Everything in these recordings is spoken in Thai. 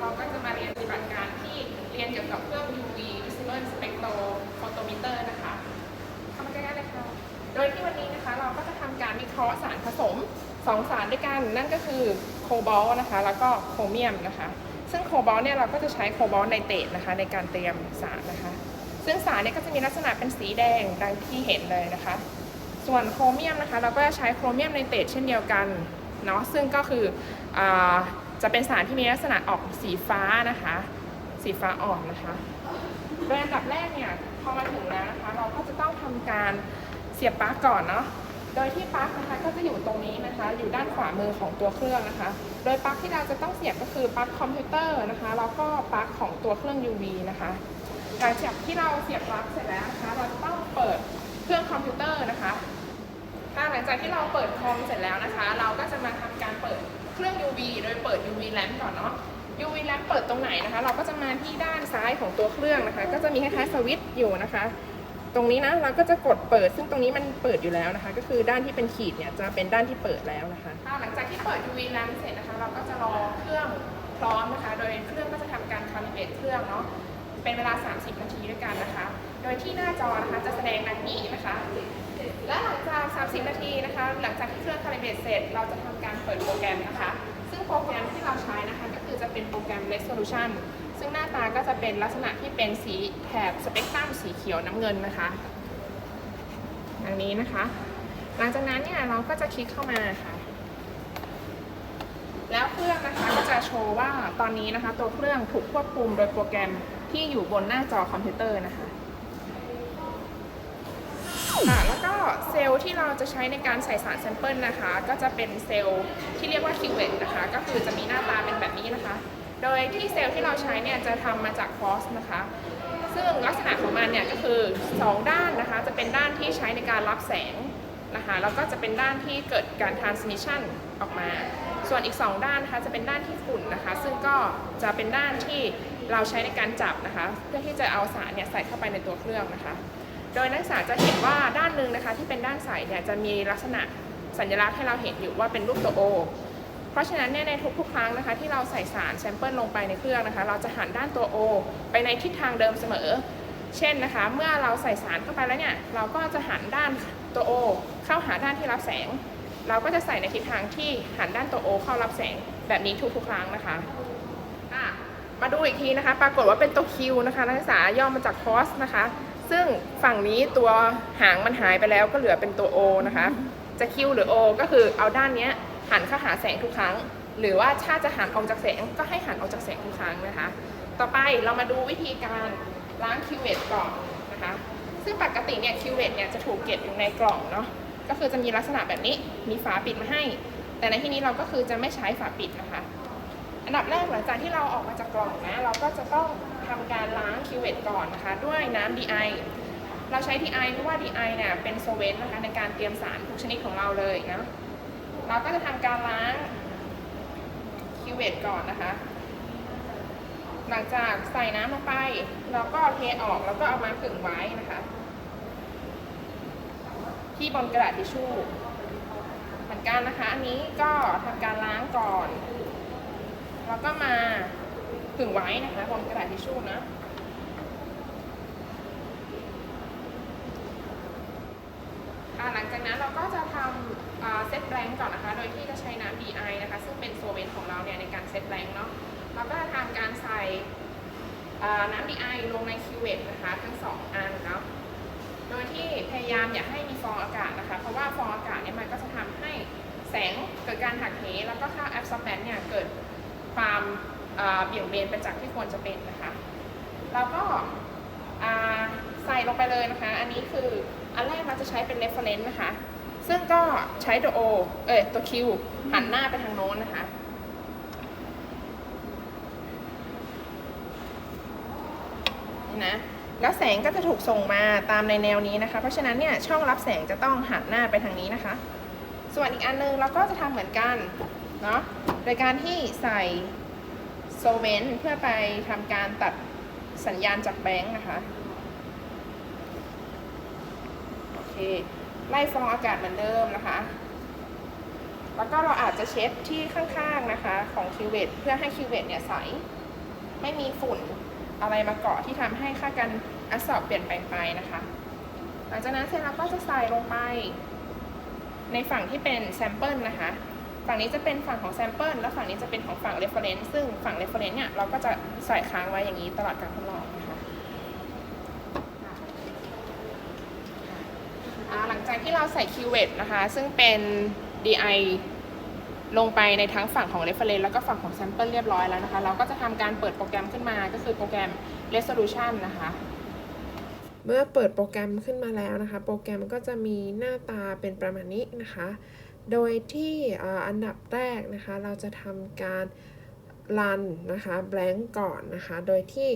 เราก็จะมาเรียนปฏิบัติการที่เรียนเกี่ยวกับเครื่อง UV visible spectrophotometer นะคะเข้ามาใกล้ๆเลยค่ะ โดยที่วันนี้นะคะเราก็จะทำการวิเคราะห์สารผสม 2 สารด้วยกันนั่นก็คือโคบอลนะคะ แล้วก็โครเมียมนะคะ ซึ่งโคบอลเนี่ยเราก็จะใช้โคบอลไนเตรตนะคะ ในการเตรียมสารนะคะ ซึ่งสารเนี่ยก็จะมีลักษณะเป็นสีแดงดังที่เห็นเลยนะคะ ส่วนโครเมียมนะคะ เราก็จะใช้โครเมียมไนเตรตเช่นเดียวกันเนาะซึ่งก็คืออ จะเป็นสารที่มีลักษณะออกสีฟ้านะคะ สีฟ้าอ่อนนะคะโดยอันดับแรกเนี่ยพอมาถึงแล้วนะคะเราก็จะต้องทำการเสียบปลั๊กก่อนเนาะโดยที่ปลั๊กนะคะก็จะอยู่ตรงนี้นะคะ อยู่ด้านขวามือของตัวเครื่องนะคะ โดยปลั๊กที่เราจะต้องเสียบก็คือปลั๊กคอมพิวเตอร์นะคะแล้วก็ปลั๊กของตัวเครื่อง UV นะคะหลังจากที่เราเสียบปลั๊กเสร็จแล้วนะคะเราจะต้องเปิดเครื่องคอมพิวเตอร์นะคะหลังจากที่เราเปิดคอมเสร็จแล้วนะคะ เราก็จะมาทำการเปิด เครื่อง UV โดยเปิด UV lamp ก่อนเนาะ UV lamp เปิดตรงไหนนะคะ เราก็จะมาที่ด้านซ้ายของตัวเครื่องนะคะ ก็จะมีคล้ายๆสวิตช์อยู่นะคะ ตรงนี้นะเราก็จะกดเปิด ซึ่งตรงนี้มันเปิดอยู่แล้วนะคะ ก็คือด้านที่เป็นขีดเนี่ยจะเป็นด้านที่เปิดแล้วนะคะหลังจากที่เปิด UV lamp เสร็จนะคะ เราก็จะรอเครื่องพร้อมนะคะ โดยเครื่องก็จะทำการคาลิเบตเครื่องเนาะเป็นเวลา 30 นาทีด้วยกันนะคะ โดยที่หน้าจอนะคะจะแสดงดังนี้นะคะ และหลังจาก 30 นาทีนะคะ หลังจากที่เครื่องคาลิเบรตเสร็จ เราจะทำการเปิดโปรแกรมนะคะ ซึ่งโปรแกรมที่เราใช้นะคะ ก็คือจะเป็นโปรแกรม Resolution ซึ่งหน้าตาก็จะเป็นลักษณะที่เป็นสีแถบสเปกตรัมสีเขียวน้ำเงินนะคะดังนี้นะคะ หลังจากนั้นเนี่ยเราก็จะคลิกเข้ามาค่ะ แล้วเครื่องนะคะก็จะโชว์ว่าตอนนี้นะคะ ตัวเครื่องถูกควบคุมโดยโปรแกรมที่อยู่บนหน้าจอคอมพิวเตอร์นะคะ ก็เซลล์ที่เราจะใช้ในการใส่สารแซมเปิลนะคะ ก็จะเป็นเซลล์ที่เรียกว่าคิวเวตนะคะ ก็คือจะมีหน้าตาเป็นแบบนี้นะคะ โดยที่เซลล์ที่เราใช้เนี่ยจะทำมาจากฟอสนะคะ ซึ่งลักษณะของมันเนี่ยก็คือ 2 ด้านนะคะ จะเป็นด้านที่ใช้ในการรับแสงนะคะ แล้วก็จะเป็นด้านที่เกิดการ transmission ออกมา ส่วนอีก 2 ด้านนะคะจะเป็นด้านที่ฝุ่นนะคะ ซึ่งก็จะเป็นด้านที่เราใช้ในการจับนะคะ เพื่อที่จะเอาสารเนี่ยใส่เข้าไปในตัวเครื่องนะคะ โดยนักศึกษาจะเห็นว่าด้านหนึ่งนะคะที่เป็นด้านใสเนี่ยจะมีลักษณะสัญลักษณ์ให้เราเห็นอยู่ว่าเป็นรูปตัว O เพราะฉะนั้นเนี่ยในทุกๆ ครั้งนะคะ ที่เราใส่สารแซมเปิลลงไปในเครื่องนะคะ เราจะหันด้านตัว O ไปในทิศทางเดิมเสมอ เช่นนะคะ เมื่อเราใส่สารเข้าไปแล้วเนี่ยเราก็จะหันด้านตัว O เข้าหาด้านที่รับแสง เราก็จะใส่ในทิศทางที่หันด้านตัว O เข้ารับแสงแบบนี้ทุกๆ ครั้งนะคะมาดูอีกทีนะคะ ปรากฏว่าเป็นตัว Q นะคะนักศึกษาย่อมาจาก cos นะคะ ซึ่งฝั่งนี้ตัวหางมันหายไปแล้วก็เหลือเป็นตัว O นะคะ จะ Q หรือ O ก็คือเอาด้านนี้หันเข้าหาแสงทุกครั้ง หรือว่าถ้าจะหันออกจากแสงก็ให้หันออกจากแสงทุกครั้งนะคะ ต่อไปเรามาดูวิธีการล้างคิวเวตก่อนนะคะ ซึ่งปกติเนี่ยคิวเวตเนี่ยจะถูกเก็บอยู่ในกล่องเนาะ ก็คือจะมีลักษณะแบบนี้ มีฝาปิดมาให้ แต่ในที่นี้เราก็คือจะไม่ใช้ฝาปิดนะคะ อันดับแรกหลังจากที่เราออกมาจากกล่องนะ เราก็จะต้อง ทำการล้างคิวเวตก่อนนะคะ ด้วยน้ำ DI เราใช้ DI เพราะว่า DI เนี่ยเป็นโซเวนต์นะคะในการเตรียมสารทุกชนิดของเราเลยนะเราก็จะทำการล้างคิวเวตก่อนนะคะ หลังจากใส่น้ำลงไป เราก็เทออกแล้วก็เอามาผึ่งไว้นะคะที่บนกระดาษทิชชู่เหมือนกันนะคะ อันนี้ก็ทำการล้างก่อน แล้วก็มา ผึ่งไว้นะคะบนกระดาษทิชชู่นะหลังจากนั้นเราก็จะทำเซตแรงก่อนนะคะ โดยที่จะใช้น้ำ DI นะคะ ซึ่งเป็นโซเวนต์ของเราเนี่ยในการเซตแรงเนาะเราก็จะทำการใส่น้ำ DI ลงในคิวเวตนะคะ ทั้งสองอันเนาะโดยที่พยายามอย่าให้มีฟองอากาศนะคะ เพราะว่าฟองอากาศเนี่ยมันก็จะทำให้แสงเกิดการหักเหแล้วก็ค่าแอบซอร์แบนเนี่ยเกิดความ เบี่ยงเบนไปจากที่ควรจะเป็นนะคะเราก็ใส่ลงไปเลยนะคะ อันนี้คืออันแรกเราจะใช้เป็น reference นะคะ ซึ่งก็ใช้ตัว O เอ้ยตัว Q หันหน้าไปทางโน้นนะคะ นี่นะ แล้วแสงก็จะถูกส่งมาตามในแนวนี้นะคะ เพราะฉะนั้นเนี่ยช่องรับแสงจะต้องหันหน้าไปทางนี้นะคะ ส่วนอีกอันนึงเราก็จะทำเหมือนกัน เนาะ โดยการที่ใส่ ซเวนเพื่อไปทำการตัดสัญญาณจากแบงค์นะคะโอเคไล่ฟองอากาศเหมือนเดิมนะคะ แล้วก็เราอาจจะเช็ดที่ข้างๆนะคะของคิวเวตเพื่อให้คิวเวตเนี่ยใส ไม่มีฝุ่นอะไรมาเกาะที่ทำให้ค่าการแอสอบเปลี่ยนแปลงไปนะคะ หลังจากนั้นเสร็จแล้วก็จะใส่ลงไป ในฝั่งที่เป็นแซมเปิลนะคะ ฝั่งนี้จะเป็นฝั่งของแซมเปิลและฝั่งนี้จะเป็นของฝั่ง reference ซึ่งฝั่ง reference เนี่ยเราก็จะใส่ค้างไว้อย่างนี้ตลอดการทดลองนะคะหลังจากที่เราใส่ keyword นะคะ ซึ่งเป็น DI ลงไปในทั้งฝั่งของ reference แล้วก็ฝั่งของ sample เรียบร้อยแล้วนะคะ เราก็จะทำการเปิดโปรแกรมขึ้นมาก็คือโปรแกรม resolution นะคะเมื่อเปิดโปรแกรมขึ้นมาแล้วนะคะ โปรแกรมก็จะมีหน้าตาเป็นประมาณนี้นะคะ โดยที่อันดับแรกนะคะ เราจะทำการรันนะคะ blank ก่อนนะคะ โดยที่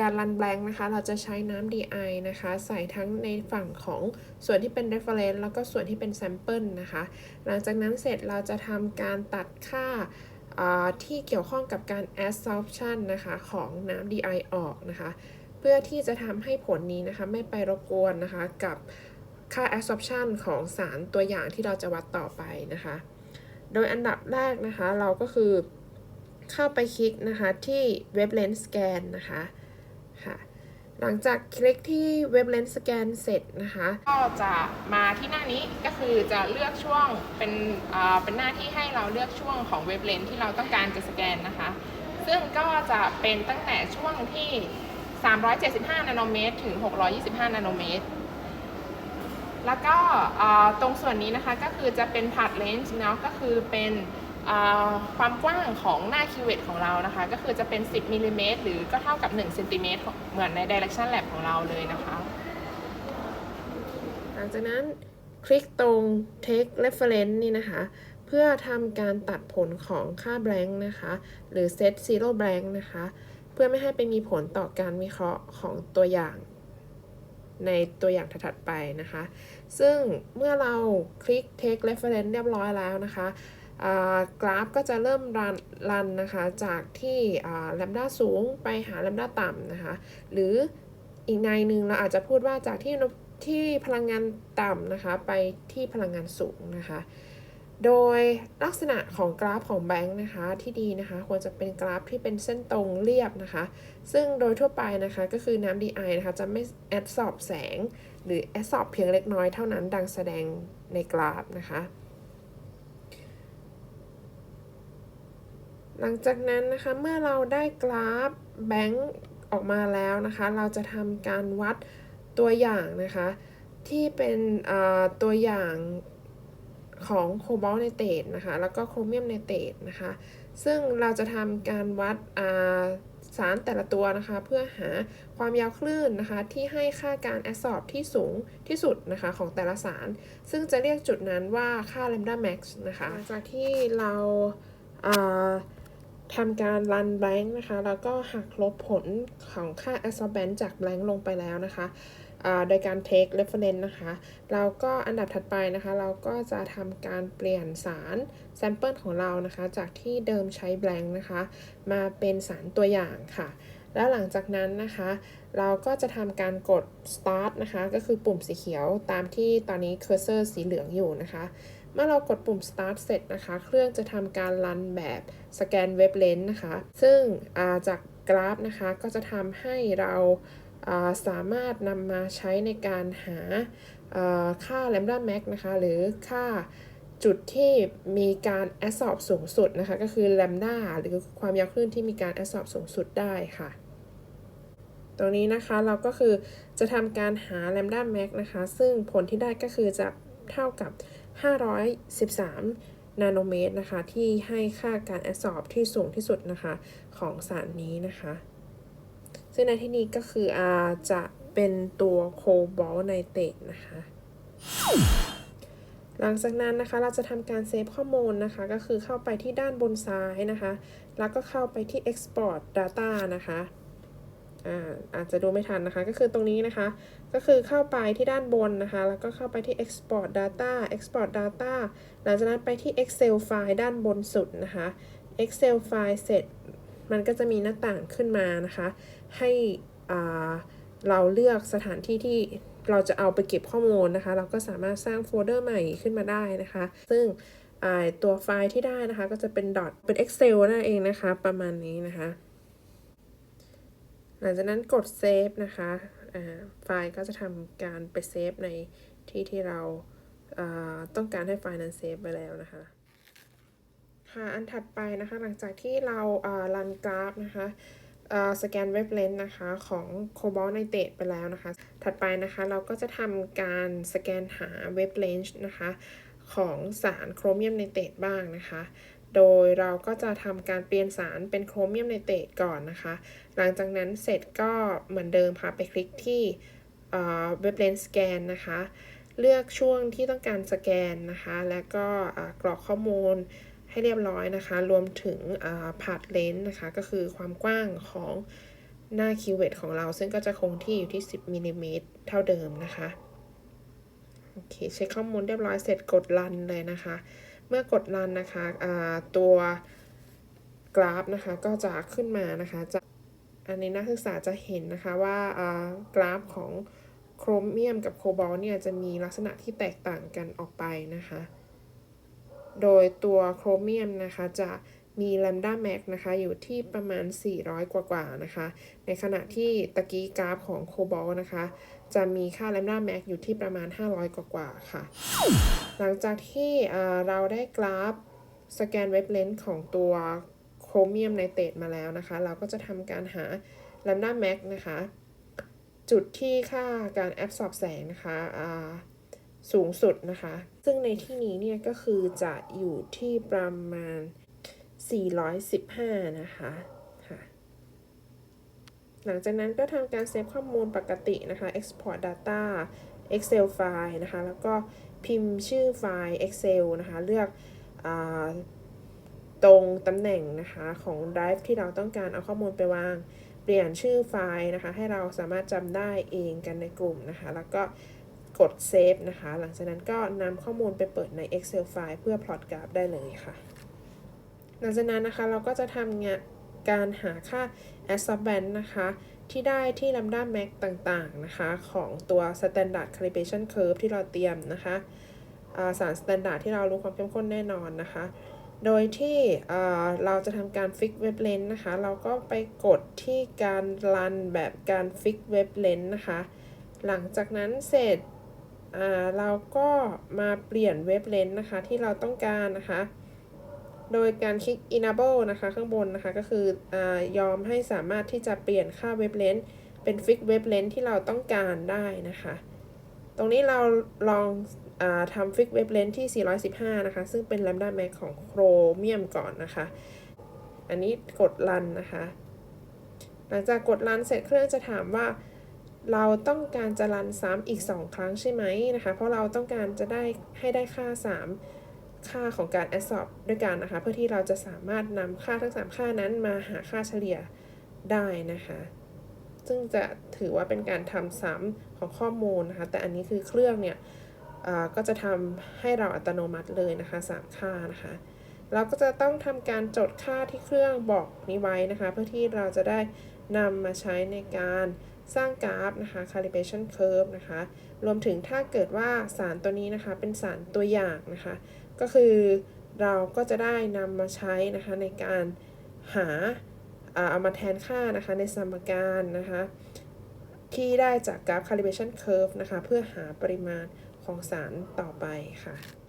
การรัน blank นะคะ เราจะใช้น้ำ DI นะคะ ใส่ทั้งในฝั่งของส่วนที่เป็น reference แล้วก็ส่วนที่เป็น sample นะคะ หลังจากนั้นเสร็จเราจะทำการตัดค่าอ่าที่เกี่ยวข้องกับการ absorption นะคะของน้ำ DI ออกนะคะ เพื่อที่จะทำให้ผลนี้นะคะ ไม่ไปรบกวนนะคะกับ ค่า absorption ของสารตัวอย่างที่เราจะวัดต่อไปนะคะ โดยอันดับแรกนะคะเราก็คือเข้าไปคลิกนะคะที่ Wavelength Scan นะคะค่ะหลังจากคลิกที่ Wavelength Scan เสร็จนะคะ ก็จะมาที่หน้านี้ก็คือจะเลือกช่วงเป็นอ่าเป็นหน้าที่ให้เราเลือกช่วงของเว็บเลนที่เราต้องการจะสแกนนะคะ ซึ่งก็จะเป็นตั้งแต่ช่วงที่ 375 นาโนเมตร ถึง 625 นาโนเมตร แล้วก็ตรงส่วนนี้นะคะก็คือจะเป็นพาร์ทเลนส์เนาะก็คือเป็นความกว้างของหน้าคิวเวตของเรานะคะ ก็คือจะเป็น 10มิลลิเมตรหรือก็เท่ากับ1เซนติเมตรเหมือนใน Direction Lab ของเราเลยนะคะ หลังจากนั้นคลิกตรง take reference นี่นะคะ เพื่อทำการตัดผลของค่า blank นะคะ หรือ set zero blank นะคะ เพื่อไม่ให้ไปมีผลต่อการวิเคราะห์ของตัวอย่าง ในตัวอย่างถัดไปนะคะ ซึ่งเมื่อเราคลิก take reference เรียบร้อยแล้วนะคะกราฟก็จะเริ่มรันรันนะคะ จากที่แลมด้าสูงไปหาแลมด้าต่ำนะคะ หรืออีกในหนึ่งเราอาจจะพูดว่าจากที่ที่พลังงานต่ำนะคะ ไปที่พลังงานสูงนะคะ โดยลักษณะของกราฟของแบงค์นะคะที่ดีนะคะควรจะเป็นกราฟที่เป็นเส้นตรงเรียบนะคะ ซึ่งโดยทั่วไปนะคะก็คือน้ำ DI นะคะจะไม่แอดสอบแสง หรือแอดสอบเพียงเล็กน้อยเท่านั้นดังแสดงในกราฟนะคะ หลังจากนั้นนะคะเมื่อเราได้กราฟแบงค์ออกมาแล้วนะคะ เราจะทำการวัดตัวอย่างนะคะ ที่เป็นตัวอย่าง ของโคบอลต์ไนเตรตนะคะ แล้วก็โครเมียมไนเตรตนะคะ ซึ่งเราจะทำการวัดาสารแต่ละตัวนะคะ เพื่อหาความยาวคลื่นนะคะ ที่ให้ค่าการแอสซอร์บที่สูงที่สุดนะคะของแต่ละสาร ซึ่งจะเรียกจุดนั้นว่าค่า lambda max นะคะหลังจากที่เราาทำการรัน blank นะคะ แล้วก็หักลบผลของค่า absorbance จาก blank ลงไปแล้วนะคะ โดยการ take reference นะคะ เราก็อันดับถัดไปนะคะ เราก็จะทำการเปลี่ยนสาร sample ของเรานะคะ จากที่เดิมใช้ blank นะคะ มาเป็นสารตัวอย่างค่ะ แล้วหลังจากนั้นนะคะ เราก็จะทำการกด start นะคะ ก็คือปุ่มสีเขียวตามที่ตอนนี้ cursor สีเหลืองอยู่นะคะ เมื่อเรากดปุ่ม start เสร็จนะคะ เครื่องจะทำการรันแบบสแกนเว็บเลนนะคะ ซึ่งาจากกราฟนะคะ ก็จะทำให้เรา สามารถนำมาใช้ในการหาอ่าค่า lambda max นะคะ หรือค่าจุดที่มีการ absorb สูงสุดนะคะ ก็คือ lambda หรือความยาวคลื่นที่มีการ absorb สูงสุดได้ค่ะ ตรงนี้นะคะเราก็คือจะทำการหา lambda max นะคะ ซึ่งผลที่ได้ก็คือจะเท่ากับ 513 นาโนเมตรนะคะ ที่ให้ค่าการแอดสอบที่สูงที่สุดนะคะ ของสารนี้นะคะ ซึ่งในที่นี้ก็คืออาจะเป็นตัวโคบอลไนเตรตนะคะ หลังจากนั้นนะคะเราจะทำการเซฟข้อมูลนะคะ ก็คือเข้าไปที่ด้านบนซ้ายนะคะ แล้วก็เข้าไปที่ export data นะคะอ่าอาจจะดูไม่ทันนะคะ ก็คือตรงนี้นะคะ ก็คือเข้าไปที่ด้านบนนะคะ แล้วก็เข้าไปที่ export data export data หลังจากนั้นไปที่ excel ไฟล์ด้านบนสุดนะคะ excel ไฟล์เสร็จ มันก็จะมีหน้าต่างขึ้นมานะคะ ให้เราเลือกสถานที่ที่เราจะเอาไปเก็บข้อมูลนะคะ เราก็สามารถสร้างโฟลเดอร์ใหม่ขึ้นมาได้นะคะ ซึ่งตัวไฟล์ที่ได้นะคะก็จะเป็น dot เป็น excel นั่นเองนะคะ ประมาณนี้นะคะ หลังจากนั้นกดเซฟนะคะไฟล์ก็จะทำการไปเซฟในที่ที่เราต้องการให้ไฟล์นั้นเซฟไปแล้วนะคะ ค่ะอันถัดไปนะคะหลังจากที่เรารันกราฟนะคะสแกนเว็บเลนส์นะคะของโคบอลไนเตไปแล้วนะคะ ถัดไปนะคะเราก็จะทำการสแกนหาเว็บเลนส์นะคะของสารโครเมียมไนเตตบ้างนะคะ โดยเราก็จะทำการเปลี่ยนสารเป็นโครเมียมไนเตตก่อนนะคะ หลังจากนั้นเสร็จก็เหมือนเดิมค่ะไปคลิกที่เว็บเลนส์สแกนนะคะ เลือกช่วงที่ต้องการสแกนนะคะ แล้วก็กรอกข้อมูล ให้เรียบร้อยนะคะ รวมถึงพาดเลนส์นะคะ ก็คือความกว้างของหน้าคิวเวตของเรา ซึ่งก็จะคงที่อยู่ที่ 10มิลลิเมตรเท่าเดิมนะคะโอเคเช็คข้อมูลเรียบร้อยเสร็จกดรันเลยนะคะ เมื่อกดรันนะคะตัวกราฟนะคะก็จะขึ้นมานะคะจะอันนี้นักศึกษาจะเห็นนะคะว่ากราฟของโครเมียมกับโคบอลเนี่ยจะมีลักษณะที่แตกต่างกันออกไปนะคะ โดยตัวโครเมียมนะคะจะมีแลมด้าแม็กนะคะอยู่ที่ประมาณ 400 กว่ากว่านะคะ ในขณะที่ตะกี้กราฟของโคบอลนะคะ จะมีค่าแลมด้าแม็กอยู่ที่ประมาณ 500 กว่ากว่าค่ะ หลังจากที่เราได้กราฟสแกนเว็บเลนส์ของตัวโครเมียมไนเตรตมาแล้วนะคะ เราก็จะทำการหาแลมด้าแม็กนะคะ จุดที่ค่าการแอบสอบแสงนะคะ สูงสุดนะคะ ซึ่งในที่นี้เนี่ยก็คือจะอยู่ที่ประมาณ 415 นะคะค่ะหลังจากนั้นก็ทำการเซฟข้อมูลปกตินะคะ export data excel file นะคะ แล้วก็พิมพ์ชื่อไฟล์ excel นะคะ เลือกอตรงตำแหน่งนะคะของ drive ที่เราต้องการเอาข้อมูลไปวาง เปลี่ยนชื่อไฟล์นะคะ ให้เราสามารถจำได้เองกันในกลุ่มนะคะ แล้วก็ กดเซฟนะคะ หลังจากนั้นก็นำข้อมูลไปเปิดใน Excel ไฟล์เพื่อ plot กราฟได้เลยค่ะ หลังจากนั้นนะคะเราก็จะทำงานการหาค่า absorbance นะคะ ที่ได้ที่ lambda max ต่างๆนะคะ ของตัว standard calibration curve ที่เราเตรียมนะคะสาร standard ที่เรารู้ความเข้มข้นแน่นอนนะคะ โดยที่เราจะทำการ fix web length นะคะ เราก็ไปกดที่การ run แบบการ fix web length นะคะ หลังจากนั้นเสร็จ เราก็มาเปลี่ยนเว็บเลนส์นะคะที่เราต้องการนะคะ โดยการคลิก enable นะคะข้างบนนะคะก็คืออยอมให้สามารถที่จะเปลี่ยนค่าเว็บเลนส์เป็นฟิกเว็บเลนส์ที่เราต้องการได้นะคะ ตรงนี้เราลองอทำฟิกเว็บเลนส์ที่ 415 นะคะ ซึ่งเป็น lambda max ของโครเมียมก่อนนะคะ อันนี้กดรันนะคะ หลังจากกดรันเสร็จเครื่องจะถามว่า เราต้องการจะรันซ้ำอีก 2 ครั้งใช่ไหมนะคะ เพราะเราต้องการจะได้ให้ได้ค่า 3 ค่าของการ absorb ด้วยกันนะคะ เพื่อที่เราจะสามารถนำค่าทั้ง 3 ค่านั้นมาหาค่าเฉลี่ยได้นะคะ ซึ่งจะถือว่าเป็นการทำซ้ำของข้อมูลนะคะ แต่อันนี้คือเครื่องเนี่ยก็จะทำให้เราอัตโนมัติเลยนะคะ 3 ค่านะคะ เราก็จะต้องทำการจดค่าที่เครื่องบอกนี้ไว้นะคะ เพื่อที่เราจะได้นำมาใช้ในการ สร้างกราฟนะคะ calibration curve นะคะ รวมถึงถ้าเกิดว่าสารตัวนี้นะคะ เป็นสารตัวอย่างนะคะ ก็คือเราก็จะได้นำมาใช้นะคะในการหาเอามาแทนค่านะคะในสมการนะคะที่ได้จากกราฟ calibration curve นะคะ เพื่อหาปริมาณของสารต่อไปค่ะ